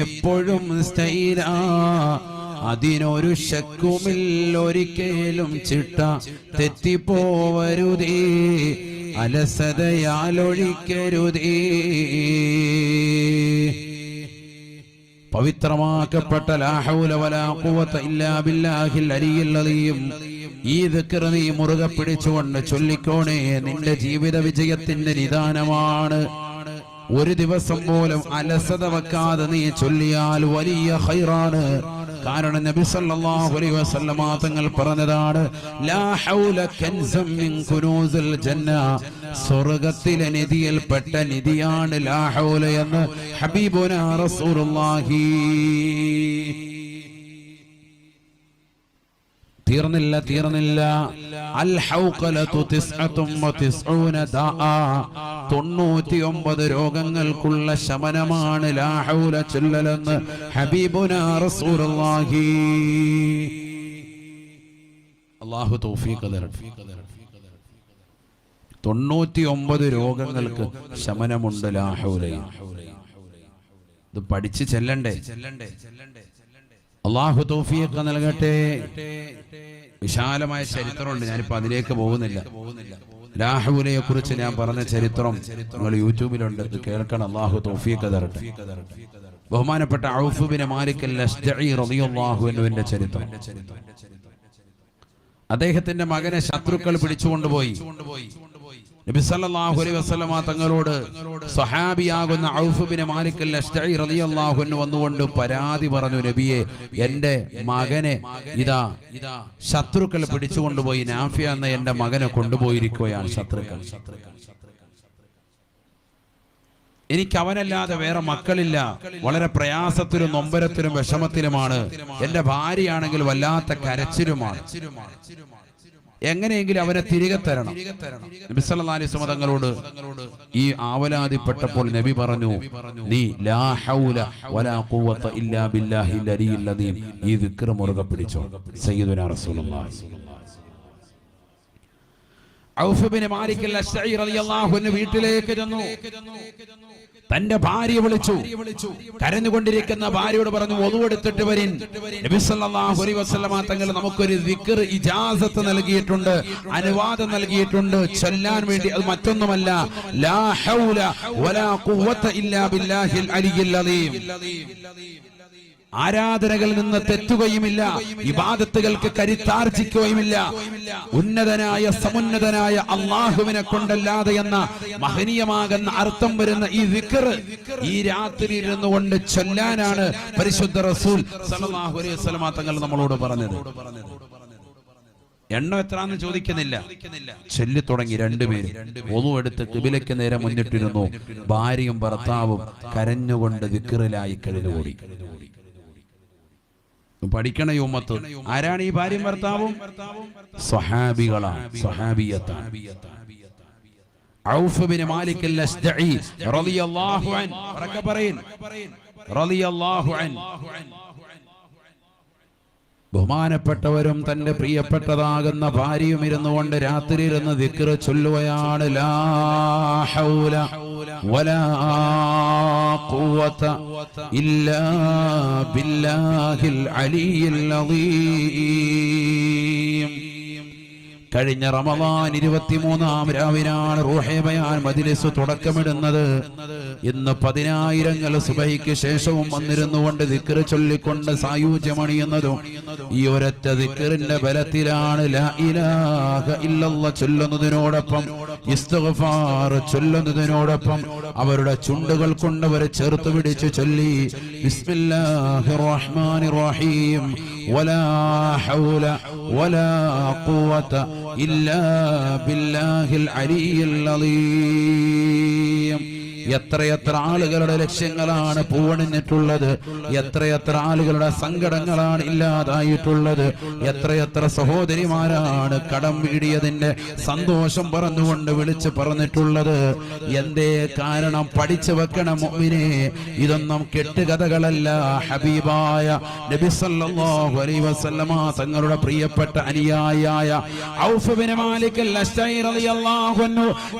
എപ്പോഴും സ്റ്റൈലാ അതിനൊരു ശക്കുമില്ല ഒരിക്കലും ചിട്ട. തെറ്റിപ്പോവരുതേ അലസതയാലൊഴിക്കരുതേ. പവിത്രമാക്കപ്പെട്ട ഈ ദിക്ർ നീ മുറുകെ പിടിച്ചുകൊണ്ട് ചൊല്ലിക്കോണേ നിന്റെ ജീവിത വിജയത്തിന്റെ നിദാനമാണ്. ഒരു ദിവസം പോലും അലസത വെക്കാതെ നീ ചൊല്ലിയാൽ വലിയ ഹൈറാണ് കാരണം നബി സല്ലല്ലാഹു അലൈഹി വസല്ലമ തങ്ങൾ പറഞ്ഞതാണ് ലാ ഹൗല കൻസം മിൻ കുനൂസിൽ ജന്ന സ്വർഗത്തിലെ നിധിയിൽപ്പെട്ട നിധിയാണ് ലാ ഹൗല എന്ന് ഹബീബുനാ റസൂലുള്ളാഹി. തീർന്നില്ല തീർന്നില്ല. 99 രോഗങ്ങൾക്കുള്ള ശമനമാണ് ലാ ഹൗല ചൊല്ലലെന്ന് ഹബീബുനാ റസൂലുള്ളാഹി. അല്ലാഹു തൗഫീഖ് രോഗങ്ങൾക്ക് ശമനമുണ്ട് ലാ ഹൗല ഇത് പഠിച്ച് ചെല്ലണ്ടേ ചെല്ലണ്ടേ ചെല്ലണ്ടേ? അള്ളാഹു തോഫിയൊക്കെ നൽകട്ടെ. വിശാലമായ ചരിത്രമുണ്ട്. ഞാനിപ്പോ അതിലേക്ക് പോകുന്നില്ല. രാഹുലിനെ കുറിച്ച് ഞാൻ പറഞ്ഞ ചരിത്രം നിങ്ങൾ യൂട്യൂബിലുണ്ട്. ഇത് കേൾക്കണം. അള്ളാഹു തോഫിയൊക്കെ തരട്ടെ. ബഹുമാനപ്പെട്ട ഔഫുബിനെ മാലിക്കൽ റളിയല്ലാഹു ചരിത്രം. അദ്ദേഹത്തിന്റെ മകനെ ശത്രുക്കൾ പിടിച്ചുകൊണ്ടുപോയി. നബി സല്ലല്ലാഹു അലൈഹി വസല്ലമ തങ്ങളോട് സഹാബിയാകുന്ന ഔഫ് ബിൻ മാലിക് അൽ അശ്തഈ റളിയല്ലാഹു അൻഹു വന്നുകൊണ്ട് പരാതി പറഞ്ഞു നബിയെ എന്റെ മകനെ ഇതാ ശത്രുക്കൾ പിടിച്ചുകൊണ്ടുപോയി നാഫിയ എന്ന എന്റെ മകനെ കൊണ്ടുപോയിരിക്കുകയാണ് ശത്രുക്കൾ. എനിക്ക് അവനല്ലാതെ വേറെ മക്കളില്ല. വളരെ പ്രയാസത്തിലും നൊമ്പരത്തിലും വിഷമത്തിലുമാണ്. എന്റെ ഭാര്യയാണെങ്കിൽ വല്ലാത്ത കരച്ചിലുമാണ്. എങ്ങനെയെങ്കിലും അവനെ തിരികെ തരണം. നബി വസല്ലം തങ്ങളോട് ഈ ആവലാതിപ്പെട്ടപ്പോൾ നബി പറഞ്ഞു നീ ലാ ഹൗല വലാ ഖുവത ഇല്ലാ ബില്ലാഹിൽ അലിയിൽ അദീം. ഈ ദിക്ർ മുറുകെ പിടിച്ചോ. സയ്യിദുനാ റസൂലുള്ളാഹി ഔഫ് ബിൻ മാലിക് അൽ അശ്അരി റളിയല്ലാഹു അൻഹു വീട്ടിലേക്ക് ചെന്നു. തന്റെ ഭാര്യ വിളിച്ചു. കരഞ്ഞുകൊണ്ടിരിക്കുന്ന ഭാര്യയോട് പറഞ്ഞു ഒതുവെടുത്തിട്ട് വരിൻ. നബി സല്ലല്ലാഹു അലൈഹി വസല്ലമ തങ്ങൾ നമുക്കൊരു ദിക്ർ ഇജാസത്ത് നൽകിയിട്ടുണ്ട് അനുവാദം നൽകിയിട്ടുണ്ട്. ചൊല്ലാൻ വേണ്ടി അത് മറ്റൊന്നുമല്ല. ലാ ഹൗല വലാ ഇല്ലാ ബില്ലാഹിൽ അലിയിൽ അലീം. ആരാധനകളിൽ നിന്ന് തെറ്റുകയുമില്ല ഇബാദത്തുകൾക്ക് കരുത്താർജിക്കുകയുമില്ല. ഉന്നതനായ സമുന്നതനായ അള്ളാഹുവിനെ കൊണ്ടല്ലാതെ എന്ന മഹനീയമാകുന്ന അർത്ഥം വരുന്ന ഈ വിക്കർ ഈ രാത്രി ഇരുന്നു കൊണ്ട് ചൊല്ലാനാണ് പരിശുദ്ധ റസൂൽ സല്ലല്ലാഹു അലൈഹി തങ്ങൾ നമ്മളോട് പറഞ്ഞത്. എണ്ണം എത്രാന്ന് ചോദിക്കുന്നില്ല. ചൊല്ലി തുടങ്ങി രണ്ടുപേരും. ഒന്നും എടുത്ത് കിബിലയ്ക്ക് നേരെ മുന്നിട്ടിരുന്നു. ഭാര്യയും ഭർത്താവും കരഞ്ഞുകൊണ്ട് വിക്കറിലായി കഴിഞ്ഞുകൂടി പഠിക്കണ യുമത്ത് ആരാണ് ഈ ഭാര്യയും ഭർത്താവും? സ്വഹാബികളാണ് സ്വഹാബിയത്താണ്. ഔഫ് ബിൻ മാലിക് അൽ അസ്ദഈ റളിയല്ലാഹു അൻ പറയിൻ റളിയല്ലാഹു അൻ ബഹുമാനപ്പെട്ടവരും തന്റെ പ്രിയപ്പെട്ടതാകുന്ന ഭാര്യയും ഇരുന്നുകൊണ്ട് രാത്രി ഇരുന്ന് ദിക്ർ ചൊല്ലുകയാണ്. ലാ വലാ ഖുവത ഇല്ലാ ബില്ലാഹിൽ العلي العظيم. കഴിഞ്ഞ റമദാൻ ഇരുപത്തിമൂന്നാം രാവിനാണ് റൂഹേബയാൻ മദിലിസ് തുടക്കമിടുന്നത്. ഇന്ന് പതിനായിരങ്ങൾ സുബൈക്ക് ശേഷവും വന്നിരുന്നുകൊണ്ട് ദിക്കർ ചൊല്ലിക്കൊണ്ട് സായൂജ്യമണിയുന്നതും ഈ ഒരൊറ്റ ദിക്കറിന്റെ ബലത്തിലാണ് ചൊല്ലുന്നതിനോടൊപ്പം ഇസ്തഗ്ഫാർ ചൊല്ലുന്നതിനോടൊപ്പം അവരുടെ ചുണ്ടുകൾ കൊണ്ട് അവരെ ചേർത്ത് പിടിച്ച് ചൊല്ലി. ബിസ്മില്ലാഹിർ റഹ്മാനിർ റഹീം വലാ ഹൗല വലാ ഖുവത ഇല്ലാ ബില്ലാഹിൽ അലിയിൽ അലീം എത്രയെത്ര ആളുകളുടെ ലക്ഷ്യങ്ങളാണ് പൂവണിഞ്ഞിട്ടുള്ളത്? എത്രയെത്ര ആളുകളുടെ സങ്കടങ്ങളാണ് ഇല്ലാതായിട്ടുള്ളത്? എത്രയെത്ര സഹോദരിമാരാണ് കടം വീടിയതിന്റെ സന്തോഷം പറഞ്ഞുകൊണ്ട് വിളിച്ച് പറഞ്ഞിട്ടുള്ളത്? എന്തേ കാരണം പഠിച്ചു വെക്കണം മുഅ്മിനെ ഇതൊന്നും കെട്ടുകഥകളല്ല. ഹബീബായ വസല്ലമ തങ്ങളുടെ പ്രിയപ്പെട്ട അനുയായിയായ ഔഫ് ബിൻ മാലിക്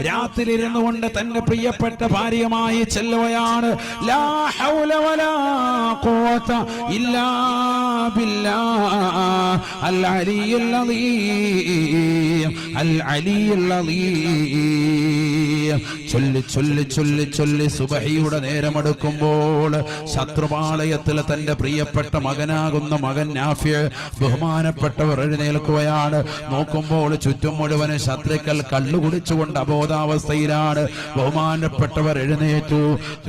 രാത്രി ഇരുന്നുകൊണ്ട് തന്റെ പ്രിയപ്പെട്ട ധൈര്യമായി ചെല്ലുകയാണ്. ലാ ഹൗല വലാ ഖുവത ഇല്ലാ ബില്ലാ. അൽ അലിയുൽ അലീം അൽ ചൊല്ലി ചൊല്ലി ചൊല്ലി ചൊല്ലി സുബഹിയുടെ നേരമെടുക്കുമ്പോൾ ശത്രുപാളയത്തിൽ തന്റെ പ്രിയപ്പെട്ട മകനാകുന്ന മകൻ നാഫിയ ബഹുമാനപ്പെട്ടവർ എഴുന്നേൽക്കുകയാണ്. നോക്കുമ്പോൾ ചുറ്റും മുഴുവൻ ശത്രുക്കൾ കള്ളുകുടിച്ചുകൊണ്ട് അബോധാവസ്ഥയിലാണ്. ബഹുമാനപ്പെട്ടവർ എഴുന്നേറ്റു.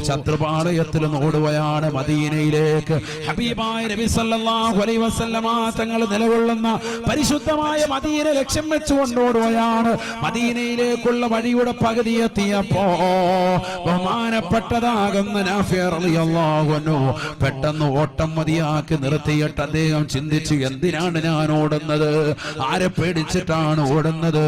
ശത്രുപാളയത്തിൽ നോടുകയാണ് മദീനയിലേക്ക്. ഹബീബായ നബി സല്ലല്ലാഹു അലൈഹി വസല്ലമ തങ്ങൾ നിലകൊള്ളുന്ന പരിശുദ്ധമായ മദീന ലക്ഷ്യം വെച്ചുകൊണ്ടോടും ഓടുകയാണ് മദീനയിലേക്കുള്ള വഴിയുടെ പകുതി എത്തിയപ്പോ ബഹുമാനപ്പെട്ടതാകുന്ന പെട്ടെന്ന് ഓട്ടം മതിയാക്കി നിർത്തിയിട്ട് അദ്ദേഹം ചിന്തിച്ചു എന്തിനാണ് ഞാൻ ഓടുന്നത്? ആരെ പേടിച്ചിട്ടാണ് ഓടുന്നത്?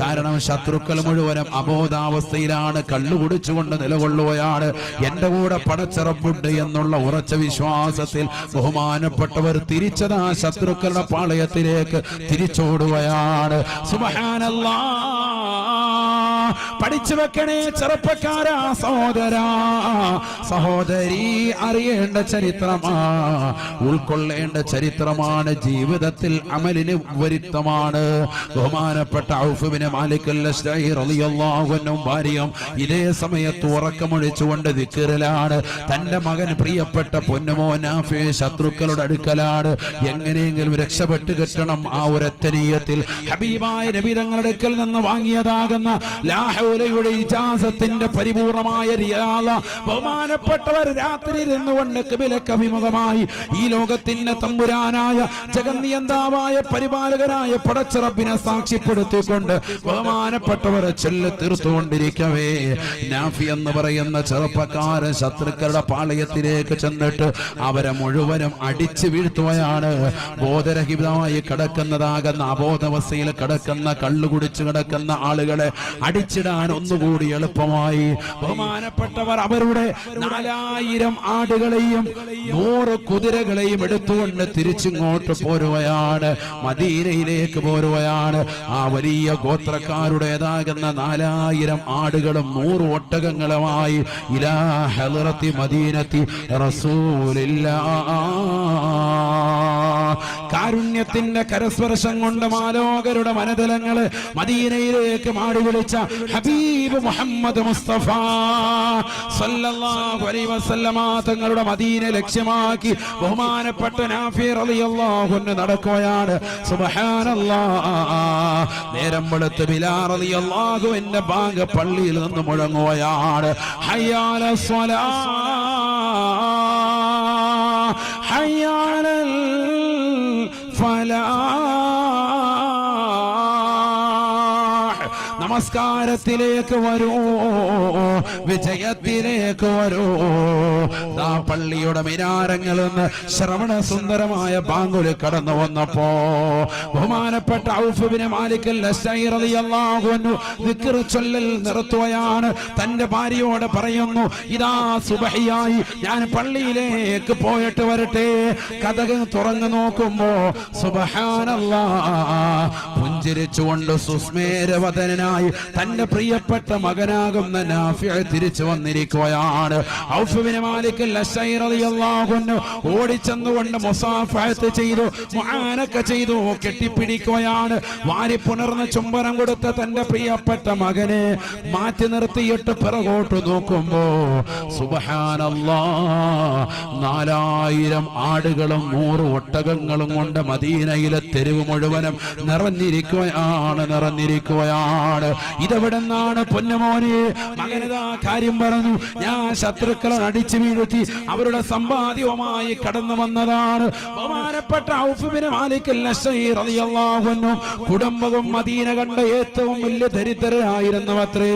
കാരണം ശത്രുക്കൾ മുഴുവനും അബോധാവസ്ഥയിലാണ് കള്ളു കുടിച്ചുകൊണ്ട് നിലകൊള്ളുകയാണ്. എന്റെ കൂടെ പടച്ചിറപ്പുണ്ട് എന്നുള്ള ഉറച്ച വിശ്വാസത്തിൽ ബഹുമാനപ്പെട്ടവർ തിരിച്ചതാ ശത്രുക്കളുടെ പാളയത്തിലേക്ക് തിരിച്ചോടുകയാണ്. പഠിച്ചു വെക്കണേ ചെറുപ്പക്കാരാ സഹോദരാ. സഹോദരി അറിയേണ്ട ചരിത്രമാ. ഉൾക്കൊള്ളേണ്ട ചരിത്രമാണ് ജീവിതത്തിൽ അമലിന് ഉപരിത്തമാണ് ബഹുമാനപ്പെട്ട ഔഫുബിന് മാലിക്കല്ലും ഭാര്യയും ഇതേ സമയത്ത് ഉറക്കമൊഴിച്ചുകൊണ്ട് ദിക്കറിലാണ് തന്റെ മകൻ പ്രിയപ്പെട്ട പൊന്നുമോ നാഫി ശത്രുക്കളുടെ അടുക്കലാണ്. എങ്ങനെയെങ്കിലും രക്ഷപ്പെട്ട് കിട്ടണം ആ ഒരു ഹബീബായ നബിതങ്ങളുടെ അടുക്കൽ നിന്ന് വാങ്ങിയതാകുന്ന ലാഹോലയുടെ ഇജാസത്തിന്റെ പരിപൂർണമായ റിയാല ബഹുമാനപ്പെട്ടവർ രാത്രി നിന്നുകൊണ്ട് കബിലക്കഭിമുഖമായി ഈ ലോകത്തിന്റെ തമ്പുരാനായ ജഗന്നിയന്താവായ പരിപാലകനായ പടച്ചിറപ്പിനെ സാക്ഷ്യപ്പെടുത്തിക്കൊണ്ട് ബഹുമാനപ്പെട്ടവർ ചെല്ല് തീർത്തുകൊണ്ടിരിക്കവേ. നാഫി എന്ന് പറയുന്ന ചെറുപ്പക്കാരൻ ശത്രുക്കളുടെ പാളയത്തിലേക്ക് ചെന്നിട്ട് അവരെ മുഴുവനും അടിച്ചു വീഴ്ത്തുകയാണ്. ബോധരഹിതമായി കിടക്കുന്നതാകുന്ന അബോധാവസ്ഥയിൽ കിടക്കുന്ന കള്ളു കുടിച്ചു കിടക്കുന്ന ആളുകളെ അടിച്ചിടാൻ ഒന്നുകൂടി എളുപ്പമായി. ബഹുമാനപ്പെട്ടവർ അവരുടെ നാലായിരം ആടുകളെയും നൂറ് കുതിരകളെയും എടുത്തുകൊണ്ട് തിരിച്ചിങ്ങോട്ട് പോരുകയാണ്. മദീനയിലേക്ക് പോരുകയാണ്. ആ വലിയ ഗോത്രക്കാരുടേതാകുന്ന നാലായിരം ആടുകളും നൂറ് ഒട്ടകങ്ങളുമായി ഇലാ ഹലറത്തി മദീനത്തി റസൂലില്ല കാരുണ്യത്തിന്റെ കരസ്പർശം കൊണ്ട് മാലോകരുടെ മനതലങ്ങൾ മദീനയിലേക്ക് മാടി വിളിച്ച ഹബീബ് മുഹമ്മദ് മുസ്തഫ സല്ലല്ലാഹു അലൈഹി വസല്ലമ തങ്ങളുടെ മദീന ലക്ഷ്യമാക്കി ബഹുമാനപ്പെട്ട നടക്കുകയാണ്. സുബ്ഹാനല്ലാഹ്. നേരം വെളുത്ത് ബിലാൽ റളിയല്ലാഹു എന്റെ ബാങ്ക് പള്ളിയിൽ നിന്ന് മുഴങ്ങുകയാണ്. ഹയ്യാല സ്വലാ ഹയ്യാലൽ നമസ്കാരത്തിലേക്ക് വരൂ. വിജയത്തിലേക്ക് വരൂ. ആ പള്ളിയുടെ മിനാരങ്ങളിൽ നിന്ന് ശ്രവണ സുന്ദരമായ ബാങ്കുൽ കടന്നു വന്നപ്പോ ബഹുമാനപ്പെട്ട ഔഫുബിനെ മാലിക്കൽ ചൊല്ലൽ നിർത്തുകയാണ്. തന്റെ ഭാര്യയോട് പറയുന്നു ഇതാ സുബഹിയായി ഞാൻ പള്ളിയിലേക്ക് പോയിട്ട് വരട്ടെ. കഥകൾ തുറന്നു നോക്കുമ്പോ സുബഹാനല്ല പുഞ്ചിരിച്ചുകൊണ്ട് സുസ്മേരവദനായി തന്റെ പ്രിയപ്പെട്ട മകനാകുന്ന നാഫിയ തിരിച്ചു വന്നിരിക്കുകയാണ്. ഔഫുബിന് അൻഹു ഓടിച്ചെന്നുകൊണ്ട് മുസാഫഹത്ത് ചെയ്തു മുആനക്ക ചെയ്തു കെട്ടിപ്പിടിക്കുകയാണ്. വാരി പുണർന്ന് ചുംബനം കൊടുത്ത തന്റെ പ്രിയപ്പെട്ട മകനെ മാറ്റി നിർത്തിയിട്ട് പിറകോട്ട് നോക്കുമ്പോ നാലായിരം ആടുകളും നൂറ് ഒട്ടകങ്ങളും കൊണ്ട് മദീനയിലെ തെരുവ് മുഴുവനും നിറഞ്ഞിരിക്കുകയാണ് നിറഞ്ഞിരിക്കുകയാണ്. ഇതെവിടെ നിന്നാണ് പൊന്നുമോനെ? മകനതാ കാര്യം പറഞ്ഞു. ഞാൻ ശത്രുക്കളെ അടിച്ചു വീഴ്ത്തി അവരുടെ സമ്പാദ്യവുമായി കടന്നു വന്നതാണ്. ബഹുമാനപ്പെട്ട കുടുംബവും മദീന കണ്ട ഏറ്റവും വലിയ ദരിദ്രരായിരുന്നു അത്രേ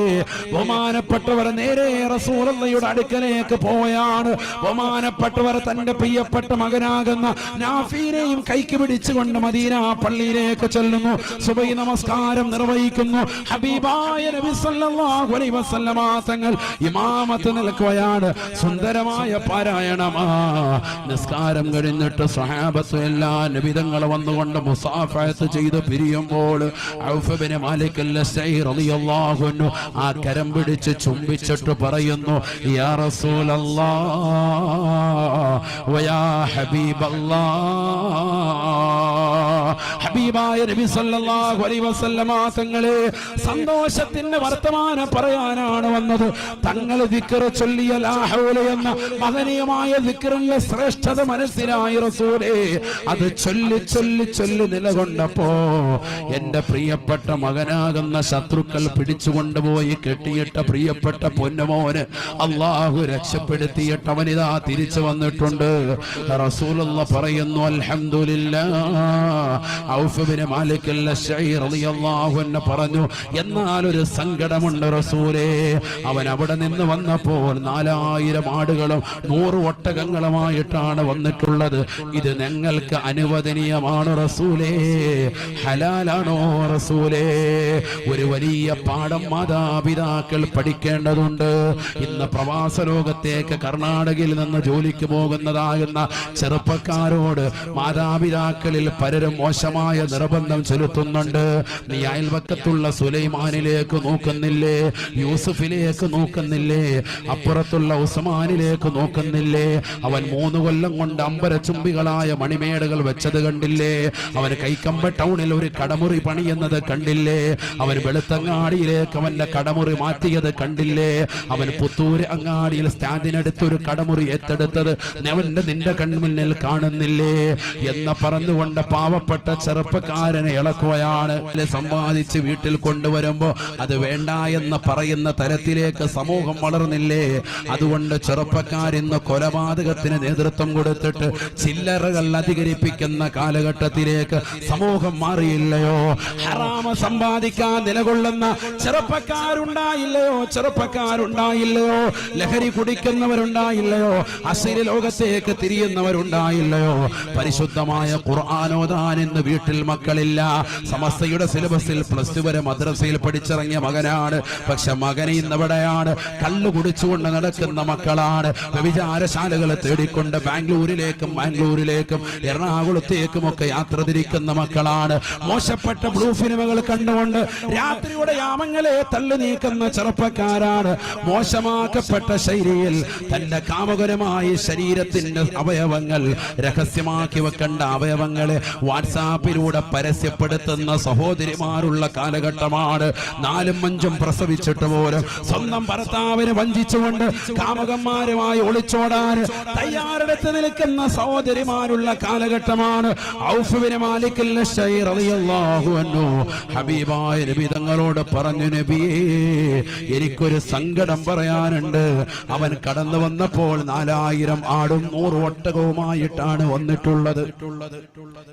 ബഹുമാനപ്പെട്ടവർ നേരെ റസൂലയുടെ അടുക്കലേക്ക് പോയാണ്. ബഹുമാനപ്പെട്ടവർ തന്റെ പ്രിയപ്പെട്ട മകനാകുന്ന നാഫീനെയും കൈക്ക് പിടിച്ചുകൊണ്ട് മദീന പള്ളിയിലേക്ക് ചെല്ലുന്നു. സുബൈ നമസ്കാരം നിർവഹിക്കുന്നു. ഹബീബായ നബി സല്ലല്ലാഹു അലൈഹി വസല്ലമ തങ്ങൾ ഇമാമത്ത് നിൽക്കുകയാണ്. സുന്ദരമായ പാരായണമാ. നിസ്കാരം കഴിഞ്ഞിട്ട് സഹാബത്ത് എല്ലാ നബിതങ്ങൾ വന്നുകൊണ്ട് മുസാഫത്ത് ചെയ്ത് പിരിയുമ്പോൾ ഔഫബിന് മാലിക് റളിയല്ലാഹു അൻഹു ആ കരം പിടിച്ച് ചുംബിച്ചിട്ട് പറയുന്നു യാ റസൂലല്ലാഹ് വയാ ഹബീബല്ലാഹ്. ഹബീബായ നബി സല്ലല്ലാഹു അലൈഹി വസല്ലമ തങ്ങളെ സന്തോഷത്തിന്റെ വർത്തമാനം പറയാനാണ് വന്നത്. തങ്ങൾ ദിക്ർ ചൊല്ലിയ ലാ ഹൗല എന്ന മഹനീയമായ വിക്രന്റെ ശ്രേഷ്ഠത മനസ്സിലായി റസൂലേ. അത് ചൊല്ലി ചൊല്ലി ചൊല്ലി നിലകൊണ്ടപ്പോ എന്റെ പ്രിയപ്പെട്ട മകനാകുന്ന ശത്രുക്കൾ പിടിച്ചുകൊണ്ടുപോയി കെട്ടിയിട്ട പ്രിയപ്പെട്ട പൊന്നമോന് അള്ളാഹു രക്ഷപ്പെടുത്തിയിട്ട് അവനിതാ തിരിച്ചു വന്നിട്ടുണ്ട്. റസൂലുള്ള പറയുന്നു അൻഹു പറഞ്ഞു എന്നാൽ ഒരു സങ്കടമുണ്ട് റസൂലേ. അവൻ അവിടെ നിന്ന് വന്നപ്പോൾ നാലായിരം ആടുകളും നൂറ് ഒട്ടകങ്ങളുമായിട്ടാണ് വന്നിട്ടുള്ളത്. ഇത് ഞങ്ങൾക്ക് അനുവദനീയമാണ് റസൂലേ. ഹലാലാണോ റസൂലേ? ഒരു വലിയ പാഠം മാതാപിതാക്കൾ പഠിക്കേണ്ടതുണ്ട്. ഇന്ന് പ്രവാസ ലോകത്തേക്ക് കർണാടകയിൽ നിന്ന് ജോലിക്ക് പോകുന്നതാകുന്ന ചെറുപ്പക്കാരോട് മാതാപിതാക്കളിൽ പലരും മോശമായ നിർബന്ധം ചെലുത്തുന്നുണ്ട്. നീ അയൽവക്കത്തുള്ള സുലൈമാനിലേക്ക് നോക്കുന്നില്ലേ? യൂസഫിലേക്ക് നോക്കുന്നില്ലേ? അപ്പുറത്തുള്ള ഉസ്മാനിലേക്ക് നോക്കുന്നില്ലേ? അവൻ മൂന്ന് കൊല്ലം കൊണ്ട് അമ്പരച്ചുംബികളായ മണിമേടുകൾ വെച്ചത് കണ്ടില്ലേ? അവൻ കൈക്കമ്പ ടൗണിൽ ഒരു കടമുറി പണിയുന്നത് കണ്ടില്ലേ? അവൻ വെളുത്തങ്ങാടിയിലേക്ക് അവന്റെ കടമുറി മാറ്റിയത് കണ്ടില്ലേ? അവൻ പുത്തൂര് അങ്ങാടിയിൽ സ്റ്റാൻഡിനടുത്ത് ഒരു കടമുറി ഏറ്റെടുത്തത് അവന്റെ നിന്റെ കൺമുന്നിൽ കാണുന്നില്ലേ? എന്ന് പറഞ്ഞുകൊണ്ട് പാവപ്പെട്ട ചെറുപ്പക്കാരനെ ഇളക്കുകയാണ്. സമ്പാദിച്ച് വീട്ടിൽ കൊണ്ടുവരുമ്പോ അത് വേണ്ട എന്ന് പറയുന്ന തരത്തിലേക്ക് സമൂഹം വളർന്നില്ലേ? അതുകൊണ്ട് ചെറുപ്പക്കാരിന്ന് കൊലപാതകത്തിന് നേതൃത്വം കൊടുത്തിട്ട് ചില്ലറകൾ അധികരിപ്പിക്കുന്ന കാലഘട്ടത്തിലേക്ക് സമൂഹം മാറിയില്ലയോ? ഹറാമ സമ്പാദിക്കാൻ നിലകൊള്ളുന്ന ചെറുപ്പക്കാരുണ്ടായില്ലയോ? ചെറുപ്പക്കാരുണ്ടായില്ലയോ? ലഹരി കുടിക്കുന്നവരുണ്ടായില്ലയോ? അസിരി ലോകത്തേക്ക് തിരിയുന്നവരുണ്ടായില്ലയോ? പരിശുദ്ധമായ ഖുർആാനോദാൻ ഇന്ന് വീട്ടിൽ മക്കളില്ല. സമസ്തയുടെ സിലബസിൽ പ്ലസ് ടു വരെ മദ്രസയിൽ പഠിച്ചിറങ്ങിയ മകനാണ്. പക്ഷെ മകനെ ഇന്നവിടെയാണ്? കള്ളു കുടിച്ചുകൊണ്ട് നടക്കുന്ന മക്കളാണ്. വ്യഭിചാരശാലകളെ തേടിക്കൊണ്ട് ബാംഗ്ലൂരിലേക്കും ബാംഗ്ലൂരിലേക്കും എറണാകുളത്തേക്കും ഒക്കെ യാത്ര തിരിക്കുന്ന മക്കളാണ്. മോശപ്പെട്ട ബ്ലൂ സിനിമകൾ കണ്ടുകൊണ്ട് രാത്രിയുടെ യാമങ്ങളെ തള്ളി നീക്കുന്ന ചെറുപ്പക്കാരാണ്. മോശമാക്കപ്പെട്ട ശൈലിയിൽ തന്റെ കാമകരമായ ശരീരത്തിന്റെ അവയവങ്ങൾ രഹസ്യമാക്കി വെക്കേണ്ട അവയവങ്ങളെ വാട്സാപ്പിലൂടെ പരസ്യപ്പെടുത്തുന്ന സഹോദരിമാരുള്ള കാലഘട്ടമാണ് നാലും അഞ്ചും പ്രസവിച്ചിട്ട് പോലും സ്വന്തം ഭർത്താവിനെ വഞ്ചിച്ചുകൊണ്ട് കാമകന്മാരുമായി ഒളിച്ചോടാൻ തയ്യാറെടുത്ത് നിൽക്കുന്ന സഹോദരിമാരുള്ള കാലഘട്ടമാണ് ഹബീബായ നബി തങ്ങളോട് പറഞ്ഞു നബിയേ എനിക്കൊരു സങ്കടം പറയാനുണ്ട്. അവൻ കടന്നു വന്നപ്പോൾ നാലായിരം ആടും നൂറ് ഒട്ടകവുമായിട്ടാണ് വന്നിട്ടുള്ളത്.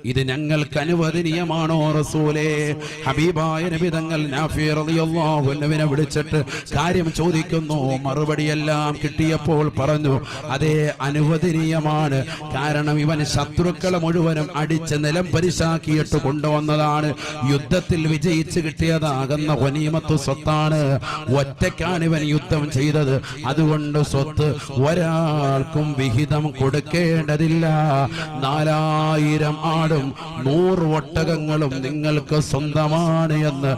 ഇത് ഞങ്ങൾക്ക് അനുവദനീയമാണോ റസൂലേ? ഹബീബായ നബി തങ്ങൾ അൻഹുവിനെ വിളിച്ചിട്ട് കാര്യം ചോദിക്കുന്നു. മറുപടി എല്ലാം കിട്ടിയപ്പോൾ പറഞ്ഞു അതേ അനുവദനീയമാണ്. കാരണം ഇവൻ ശത്രുക്കളെ മുഴുവനും അടിച്ച് നിലം പരിശാക്കിയിട്ട് കൊണ്ടുവന്നതാണ്. യുദ്ധത്തിൽ വിജയിച്ച് കിട്ടിയതാകുന്ന ഹൊനീമത്ത് സ്വത്താണ്. ഒറ്റയ്ക്കാണ് ഇവൻ യുദ്ധം ചെയ്തത്. അതുകൊണ്ട് സ്വത്ത് ഒരാൾക്കും വിഹിതം കൊടുക്കേണ്ടതില്ല. നാലായിരം ആടും നൂറ് ഒട്ടകങ്ങളും നിങ്ങൾക്ക് സ്വന്തമാണ് എന്ന്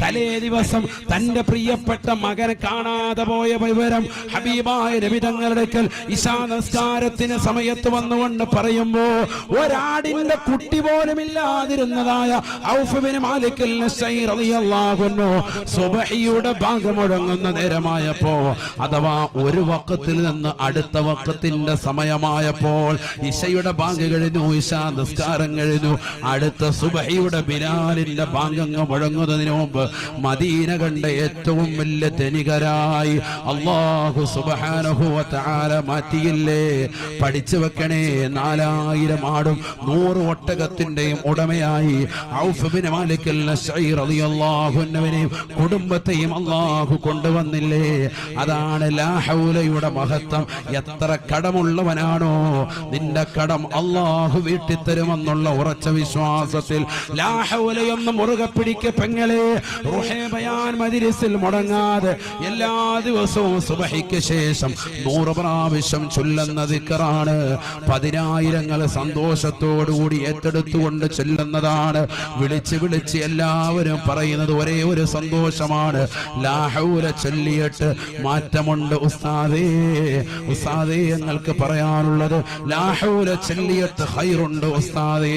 തലേ ദിവസം തന്റെ പ്രിയപ്പെട്ട മകനെ കാണാതെ പോയ വിവരം ഹബീബായ നബിതങ്ങളുടെ അടുക്കൽ ഇശാ നമസ്കാരത്തിന് സമയത്ത് വന്നുകൊണ്ട് പറയുമ്പോ ഒരാടിന്റെ കുട്ടി പോലും ഇല്ലാതിരുന്നതായ സുബഹിയുടെ ഭാഗം മുഴങ്ങുന്ന നേരമായപ്പോ അഥവാ ഒരു വക്കത്തിൽ നിന്ന് അടുത്ത വക്കത്തിന്റെ സമയമായപ്പോൾ ഇശയുടെ ഭാഗം കഴിഞ്ഞു ഇശാ നിസ്കാരം കഴിഞ്ഞു. അടുത്ത സുബഹിയുടെ ബിലാലിന്റെ പാങ്കങ്ങ് മുഴങ്ങുന്നതിന് മുമ്പ് മദീന കണ്ട ഏറ്റവും വലിയ ധനികരായി അള്ളാഹു തആല മാറ്റിയില്ലേ? പഠിച്ചു വെക്കണേ നാലായിരം ആടും നൂറ് ഒട്ടകത്തിന്റെയും ഉടമയായി അൻഹുവിനെയും കുടുംബത്തെയും അള്ളാഹു കൊണ്ടുവന്നില്ലേ? അതാണ് ലാഹൗലയുടെ മഹത്വം. എത്ര കടമുള്ളവനാണോ നിന്റെ കടം അള്ളാഹു വീട്ടിത്തരുമെന്നുള്ള ഉറച്ച വിശ്വാസത്തിൽ ലാ ഹൗല എന്ന് മുറുകെ പിടിക്ക പെങ്ങളെ. റുഹേബയാൻ മുടങ്ങാതെ എല്ലാ ദിവസവും സുബഹിക്ക് ശേഷം നൂറ് പ്രാവശ്യം ചൊല്ലുന്ന ദിക്കറാണ്. പതിനായിരങ്ങൾ സന്തോഷത്തോടുകൂടി ഏറ്റെടുത്തുകൊണ്ട് ചൊല്ലുന്നതാണ്. വിളിച്ച് വിളിച്ച് എല്ലാവരും പറയുന്നത് ഒരേ ഒരു സന്തോഷമാണ്. ലാഹൗല ചൊല്ലിയിട്ട് മാറ്റമുണ്ട് ഉസ്താദേ. ഉസ്താദേ ഞങ്ങൾക്ക് പറയാനുള്ളത് ലാഹൗല ചൊല്ലിയിട്ട് ഹൈറുണ്ട് ഉസ്താദേ.